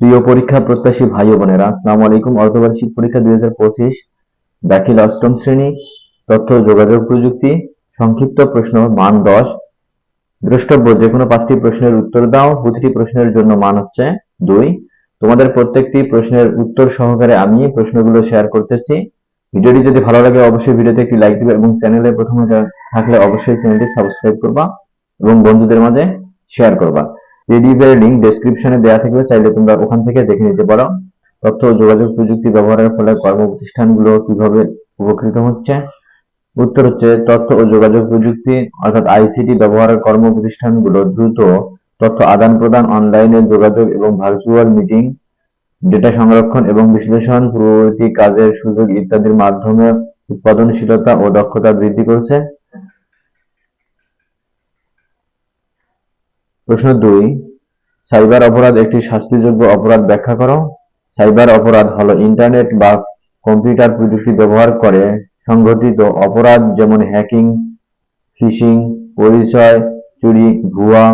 প্রিয় পরীক্ষা প্রত্যাশী ভাই ও বোনেরা, আসসালামু আলাইকুম। অর্ধবার্ষিক পরীক্ষা দুই হাজার পঁচিশ, দাখিল অষ্টম শ্রেণি, তথ্য যোগাযোগ প্রযুক্তি, সংক্ষিপ্ত প্রশ্ন, মান দশ। দ্রষ্টব্য যে কোনো পাঁচটি প্রশ্নের উত্তর দাও, প্রতিটি প্রশ্নের জন্য মান হচ্ছে দুই। তোমাদের প্রত্যেকটি প্রশ্নের উত্তর সহকারে আমি প্রশ্নগুলো শেয়ার করতেছি। ভিডিওটি যদি ভালো লাগে, অবশ্যই ভিডিওতে একটি লাইক দিবে এবং চ্যানেলে প্রথমে থাকলে অবশ্যই চ্যানেলটি সাবস্ক্রাইব করবা এবং বন্ধুদের মাঝে শেয়ার করবা। পিডিএফ এর লিংক ডেসক্রিপশনে দেওয়া থাকবে, চাইলে তোমরা ওখান থেকে দেখে নিতে পারো। তথ্য যোগাযোগ প্রযুক্তি ব্যবহারের ফলে কর্মপ্রতিষ্ঠানগুলো কীভাবে উপকৃত হচ্ছে? উত্তর হচ্ছে, তথ্য ও যোগাযোগ প্রযুক্তি, অর্থাৎ আইসিটি ব্যবহারের কর্মপ্রতিষ্ঠানগুলো দ্রুত তথ্য আদান প্রদান অনলাইনে যোগাযোগ এবং ভার্চুয়াল মিটিং ডেটা সংরক্ষণ এবং বিশ্লেষণ পূর্ববর্তী কাজের সুযোগ ইত্যাদির মাধ্যমে উৎপাদনশীলতা ও দক্ষতা বৃদ্ধি করছে। প্রশ্ন দুই, সাইবার অপরাধ একটি শাস্তিযোগ্য অপরাধ ব্যাখ্যা করো। সাইবার অপরাধ হলো ইন্টারনেট বা কম্পিউটার প্রযুক্তি ব্যবহার করে সংঘটিত অপরাধ যেমন হ্যাকিং, ফিশিং, পরিচয়, চুরি, ভুয়া,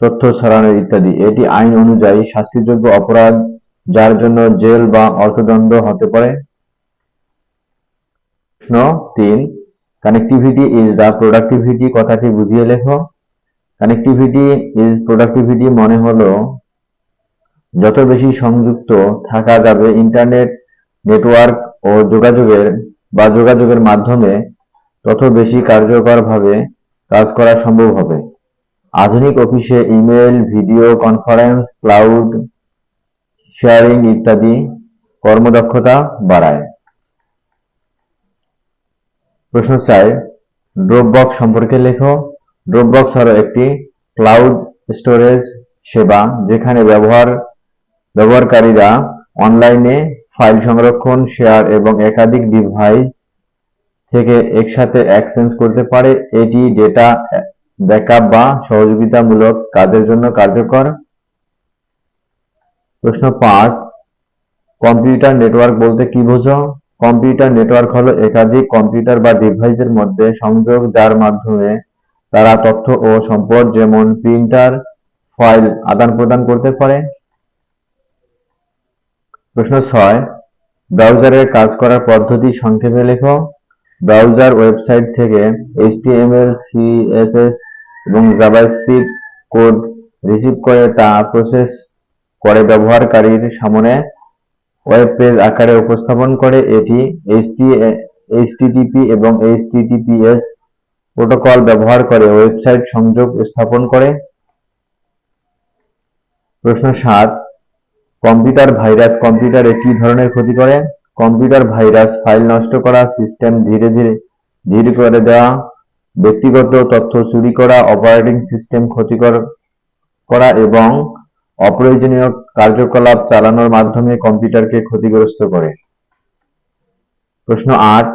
তথ্য ছড়ানো ইত্যাদি। এটি আইন অনুযায়ী শাস্তিযোগ্য অপরাধ যার জন্য জেল বা অর্থদণ্ড হতে পারে। প্রশ্ন তিন কানেক্টিভিটি ইজ দ্য প্রোডাক্টিভিটি কথাটি বুঝিয়ে লেখো। কানেক্টিভিটি ইজ প্রোডাক্টিভিটি মনে হলো যত বেশি সংযুক্ত থাকা যাবে ইন্টারনেট নেটওয়ার্ক ও যোগাযোগের বা যোগাযোগের মাধ্যমে, তত বেশি কার্যকরভাবে কাজ করা সম্ভব হবে। আধুনিক অফিসে email, video conference cloud sharing ইত্যাদি কর্মদক্ষতা বাড়ায়। প্রশ্ন চার ড্রপবক্স সম্পর্কে লেখো। ড্রপবক্স হলো একটি ক্লাউড স্টোরেজ সেবা যেখানে ব্যবহার, ব্যবহারকারীরা অনলাইনে ফাইল সংরক্ষণ শেয়ার এবং একাধিক ডিভাইস থেকে একসাথে এক্সচেঞ্জ করতে পারে। এটি ডেটা ব্যাকআপ বা সহযোগিতামূলক কাজের জন্য কার্যকর। প্রশ্ন পাঁচ কম্পিউটার নেটওয়ার্ক বলতে কি বোঝো? কম্পিউটার নেটওয়ার্ক হলো একাধিক কম্পিউটার বা ডিভাইসের মধ্যে সংযোগ যার মাধ্যমে তারা তথ্য ও সম্পদ যেমন প্রিন্টার ফাইল আদান প্রদান করতে পারে। প্রশ্ন ছয় ব্রাউজারের কাজ করার পদ্ধতি সংক্ষেপে লেখো। ব্রাউজার ওয়েবসাইট থেকে এইচটিএমএল সিএসএস এবং জাভাস্ক্রিপ্ট কোড রিসিভ করে তা প্রসেস করে ব্যবহারকারীর সামনে ওয়েব পেজ আকারে উপস্থাপন করে। এটি এইচটিটিপি এবং এইচটিটিপিএস প্রোটোকল ব্যবহার করে ওয়েবসাইট সংযোগ স্থাপন করে। প্রশ্ন সাত কম্পিউটার ভাইরাস কম্পিউটারে কি ধরনের ক্ষতি করে? কম্পিউটার ভাইরাস ফাইল নষ্ট করা সিস্টেম ধীরে ধীরে, ধীর করে দেওয়া, ব্যক্তিগত তথ্য চুরি করা অপারেটিং সিস্টেম ক্ষতিকর করা এবং অপ্রয়োজনীয় কার্যকলাপ চালানোর মাধ্যমে কম্পিউটারকে ক্ষতিগ্রস্ত করে। প্রশ্ন আট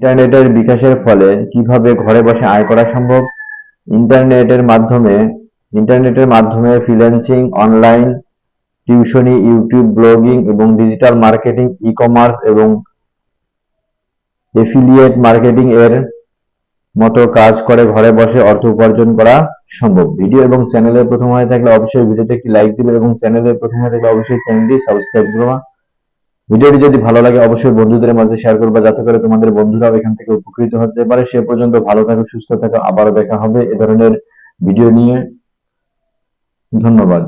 ইন্টারনেটের বিকাশের ফলে কীভাবে ঘরে বসে আয় করা সম্ভব? ইন্টারনেটের মাধ্যমে ইন্টারনেটের মাধ্যমে ফ্রিল্যান্সিং অনলাইন টিউশনি ইউটিউব ব্লগিং এবং ডিজিটাল মার্কেটিং ই কমার্স এবং এফিলিয়েট মার্কেটিং এর মতো কাজ করে ঘরে বসে অর্থ উপার্জন করা সম্ভব। ভিডিও এবং চ্যানেলে প্রথম হয়ে থাকলে অবশ্যই ভিডিওতে একটি লাইক দিবে এবং চ্যানেলে প্রথম হয়ে থাকলে অবশ্যই চ্যানেলটি সাবস্ক্রাইব করবা। ভিডিওটি যদি ভালো লাগে, অবশ্যই বন্ধুদের মাঝে শেয়ার করবা, যাতে করে তোমাদের বন্ধুরাও এখান থেকে উপকৃত হতে পারে। সে পর্যন্ত ভালো থাকো, সুস্থ থাকো, আবারও দেখা হবে এ ধরনের ভিডিও নিয়ে। ধন্যবাদ।